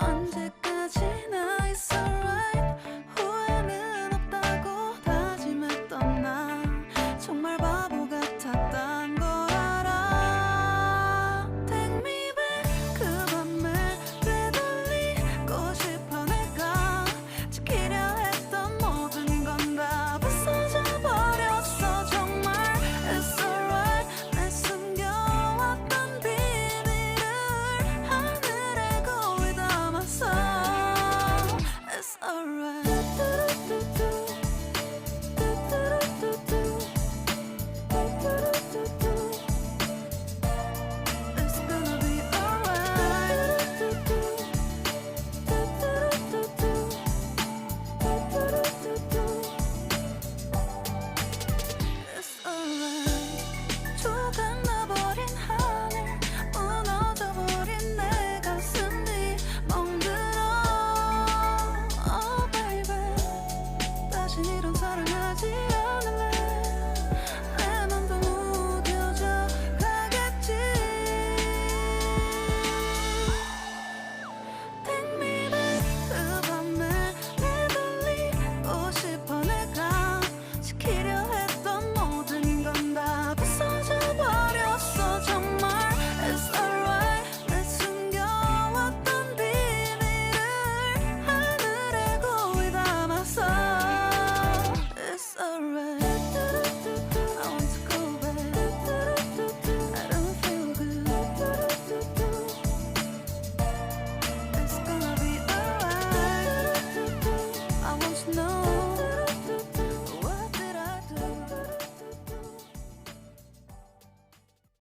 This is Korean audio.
언제까지나 it's alright around.